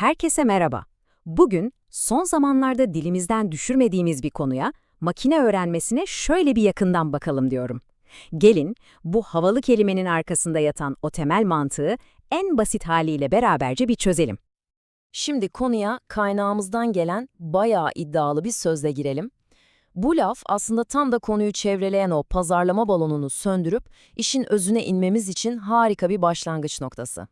Herkese merhaba. Bugün son zamanlarda dilimizden düşürmediğimiz bir konuya, makine öğrenmesine şöyle bir yakından bakalım diyorum. Gelin bu havalı kelimenin arkasında yatan o temel mantığı en basit haliyle beraberce bir çözelim. Şimdi konuya kaynağımızdan gelen bayağı iddialı bir sözle girelim. Bu laf aslında tam da konuyu çevreleyen o pazarlama balonunu söndürüp işin özüne inmemiz için harika bir başlangıç noktası.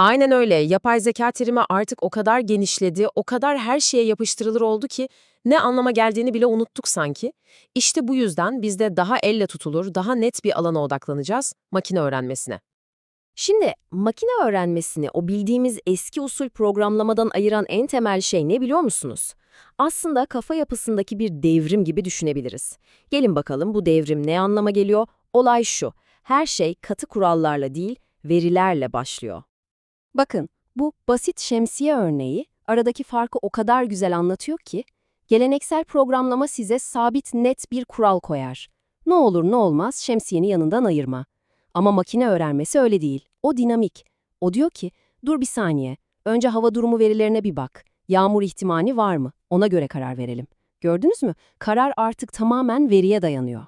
Aynen öyle. Yapay zeka terimi artık o kadar genişledi, o kadar her şeye yapıştırılır oldu ki ne anlama geldiğini bile unuttuk sanki. İşte bu yüzden biz de daha elle tutulur, daha net bir alana odaklanacağız, makine öğrenmesine. Şimdi makine öğrenmesini o bildiğimiz eski usul programlamadan ayıran en temel şey ne biliyor musunuz? Aslında kafa yapısındaki bir devrim gibi düşünebiliriz. Gelin bakalım bu devrim ne anlama geliyor? Olay şu, her şey katı kurallarla değil, verilerle başlıyor. Bakın, bu basit şemsiye örneği aradaki farkı o kadar güzel anlatıyor ki, geleneksel programlama size sabit net bir kural koyar. Ne olur ne olmaz şemsiyeni yanından ayırma. Ama makine öğrenmesi öyle değil. O dinamik. O diyor ki, dur bir saniye, önce hava durumu verilerine bir bak. Yağmur ihtimali var mı? Ona göre karar verelim. Gördünüz mü? Karar artık tamamen veriye dayanıyor.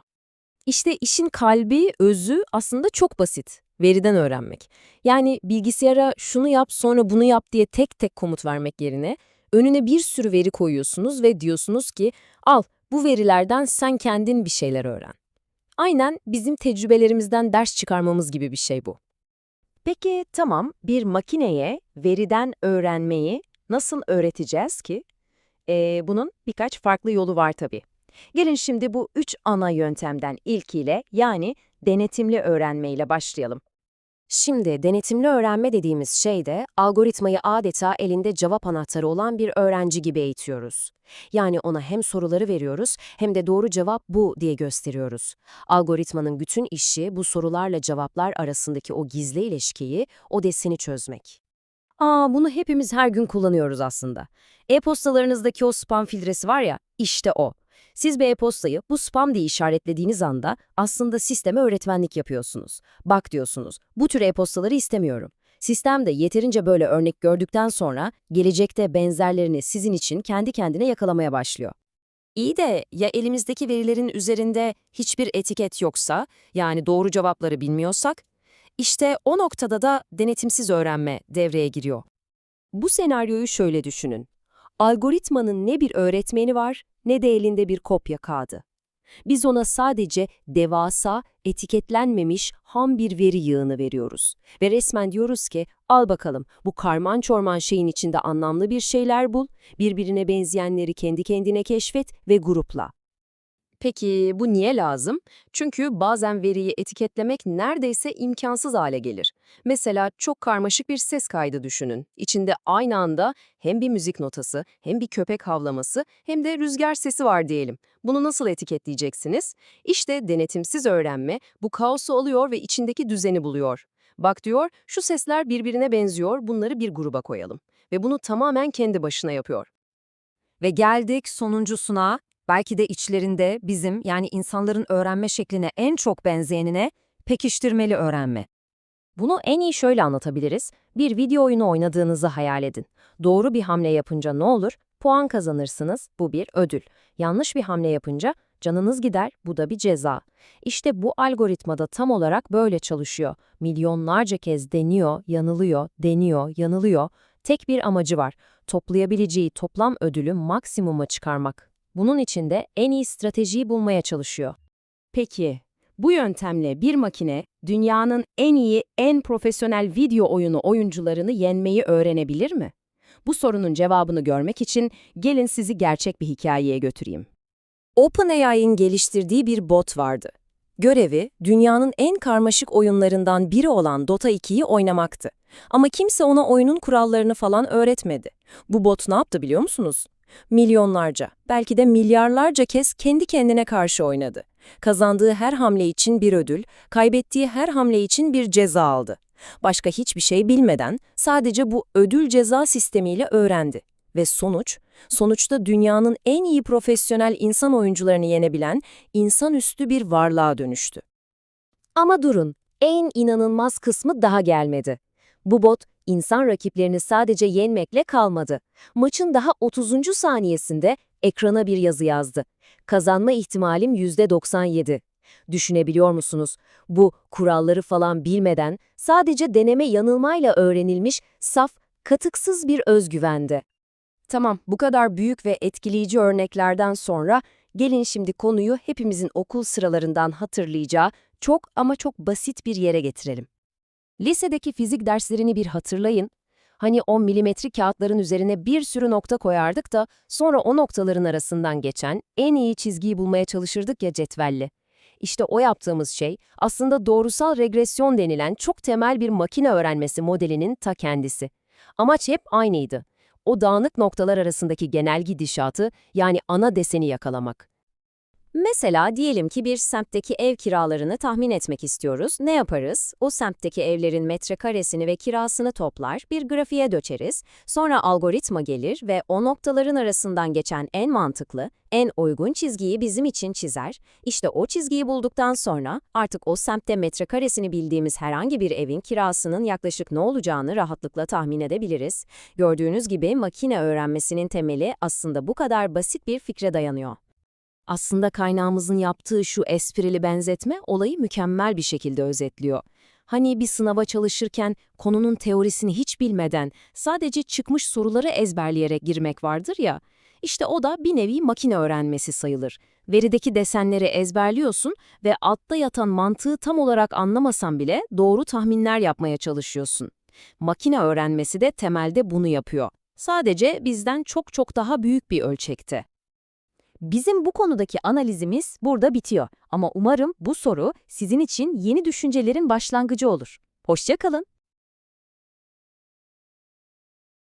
İşte işin kalbi, özü aslında çok basit. Veriden öğrenmek. Yani bilgisayara şunu yap sonra bunu yap diye tek tek komut vermek yerine önüne bir sürü veri koyuyorsunuz ve diyorsunuz ki al bu verilerden sen kendin bir şeyler öğren. Aynen bizim tecrübelerimizden ders çıkarmamız gibi bir şey bu. Peki tamam bir makineye veriden öğrenmeyi nasıl öğreteceğiz ki? Ee, bunun birkaç farklı yolu var tabii. Gelin şimdi bu üç ana yöntemden ilkiyle yani denetimli öğrenmeyle başlayalım. Şimdi denetimli öğrenme dediğimiz şey de algoritmayı adeta elinde cevap anahtarı olan bir öğrenci gibi eğitiyoruz. Yani ona hem soruları veriyoruz hem de doğru cevap bu diye gösteriyoruz. Algoritmanın bütün işi bu sorularla cevaplar arasındaki o gizli ilişkiyi, o deseni çözmek. Aa, bunu hepimiz her gün kullanıyoruz aslında. E-postalarınızdaki o spam filtresi var ya, işte o. Siz bir e-postayı bu spam diye işaretlediğiniz anda aslında sisteme öğretmenlik yapıyorsunuz. Bak diyorsunuz, bu tür e-postaları istemiyorum. Sistem de yeterince böyle örnek gördükten sonra gelecekte benzerlerini sizin için kendi kendine yakalamaya başlıyor. İyi de ya elimizdeki verilerin üzerinde hiçbir etiket yoksa, yani doğru cevapları bilmiyorsak? İşte o noktada da denetimsiz öğrenme devreye giriyor. Bu senaryoyu şöyle düşünün. Algoritmanın ne bir öğretmeni var ne de elinde bir kopya kağıdı. Biz ona sadece devasa, etiketlenmemiş ham bir veri yığını veriyoruz. Ve resmen diyoruz ki, al bakalım bu karman çorman şeyin içinde anlamlı bir şeyler bul, birbirine benzeyenleri kendi kendine keşfet ve grupla. Peki bu niye lazım? Çünkü bazen veriyi etiketlemek neredeyse imkansız hale gelir. Mesela çok karmaşık bir ses kaydı düşünün. İçinde aynı anda hem bir müzik notası, hem bir köpek havlaması, hem de rüzgar sesi var diyelim. Bunu nasıl etiketleyeceksiniz? İşte denetimsiz öğrenme bu kaosu alıyor ve içindeki düzeni buluyor. Bak diyor, şu sesler birbirine benziyor, bunları bir gruba koyalım. Ve bunu tamamen kendi başına yapıyor. Ve geldik sonuncusuna, belki de içlerinde bizim yani insanların öğrenme şekline en çok benzeyenine pekiştirmeli öğrenme. Bunu en iyi şöyle anlatabiliriz. Bir video oyunu oynadığınızı hayal edin. Doğru bir hamle yapınca ne olur? Puan kazanırsınız, bu bir ödül. Yanlış bir hamle yapınca canınız gider, bu da bir ceza. İşte bu algoritmada tam olarak böyle çalışıyor. Milyonlarca kez deniyor, yanılıyor, deniyor, yanılıyor. Tek bir amacı var, toplayabileceği toplam ödülü maksimuma çıkarmak. Bunun için de en iyi stratejiyi bulmaya çalışıyor. Peki, bu yöntemle bir makine dünyanın en iyi, en profesyonel video oyunu oyuncularını yenmeyi öğrenebilir mi? Bu sorunun cevabını görmek için gelin sizi gerçek bir hikayeye götüreyim. OpenAI'ın geliştirdiği bir bot vardı. Görevi, dünyanın en karmaşık oyunlarından biri olan Dota 2'yi oynamaktı. Ama kimse ona oyunun kurallarını falan öğretmedi. Bu bot ne yaptı biliyor musunuz? Milyonlarca, belki de milyarlarca kez kendi kendine karşı oynadı. Kazandığı her hamle için bir ödül, kaybettiği her hamle için bir ceza aldı. Başka hiçbir şey bilmeden sadece bu ödül ceza sistemiyle öğrendi. Ve sonuç, sonuçta dünyanın en iyi profesyonel insan oyuncularını yenebilen insanüstü bir varlığa dönüştü. Ama durun, en inanılmaz kısmı daha gelmedi. Bu bot İnsan rakiplerini sadece yenmekle kalmadı. Maçın daha 30. saniyesinde ekrana bir yazı yazdı. Kazanma ihtimalim %97. Düşünebiliyor musunuz? Bu kuralları falan bilmeden sadece deneme yanılmayla öğrenilmiş saf, katıksız bir özgüvendi. Tamam, bu kadar büyük ve etkileyici örneklerden sonra gelin şimdi konuyu hepimizin okul sıralarından hatırlayacağı çok ama çok basit bir yere getirelim. Lisedeki fizik derslerini bir hatırlayın. Hani 10 milimetrik kağıtların üzerine bir sürü nokta koyardık da sonra o noktaların arasından geçen en iyi çizgiyi bulmaya çalışırdık ya cetvelle. İşte o yaptığımız şey aslında doğrusal regresyon denilen çok temel bir makine öğrenmesi modelinin ta kendisi. Amaç hep aynıydı. O dağınık noktalar arasındaki genel gidişatı yani ana deseni yakalamak. Mesela diyelim ki bir semtteki ev kiralarını tahmin etmek istiyoruz. Ne yaparız? O semtteki evlerin metrekaresini ve kirasını toplar, bir grafiğe döçeriz. Sonra algoritma gelir ve o noktaların arasından geçen en mantıklı, en uygun çizgiyi bizim için çizer. İşte o çizgiyi bulduktan sonra artık o semtte metrekaresini bildiğimiz herhangi bir evin kirasının yaklaşık ne olacağını rahatlıkla tahmin edebiliriz. Gördüğünüz gibi makine öğrenmesinin temeli aslında bu kadar basit bir fikre dayanıyor. Aslında kaynağımızın yaptığı şu esprili benzetme olayı mükemmel bir şekilde özetliyor. Hani bir sınava çalışırken konunun teorisini hiç bilmeden sadece çıkmış soruları ezberleyerek girmek vardır ya, işte o da bir nevi makine öğrenmesi sayılır. Verideki desenleri ezberliyorsun ve altta yatan mantığı tam olarak anlamasan bile doğru tahminler yapmaya çalışıyorsun. Makine öğrenmesi de temelde bunu yapıyor. Sadece bizden çok çok daha büyük bir ölçekte. Bizim bu konudaki analizimiz burada bitiyor ama umarım bu soru sizin için yeni düşüncelerin başlangıcı olur. Hoşça kalın.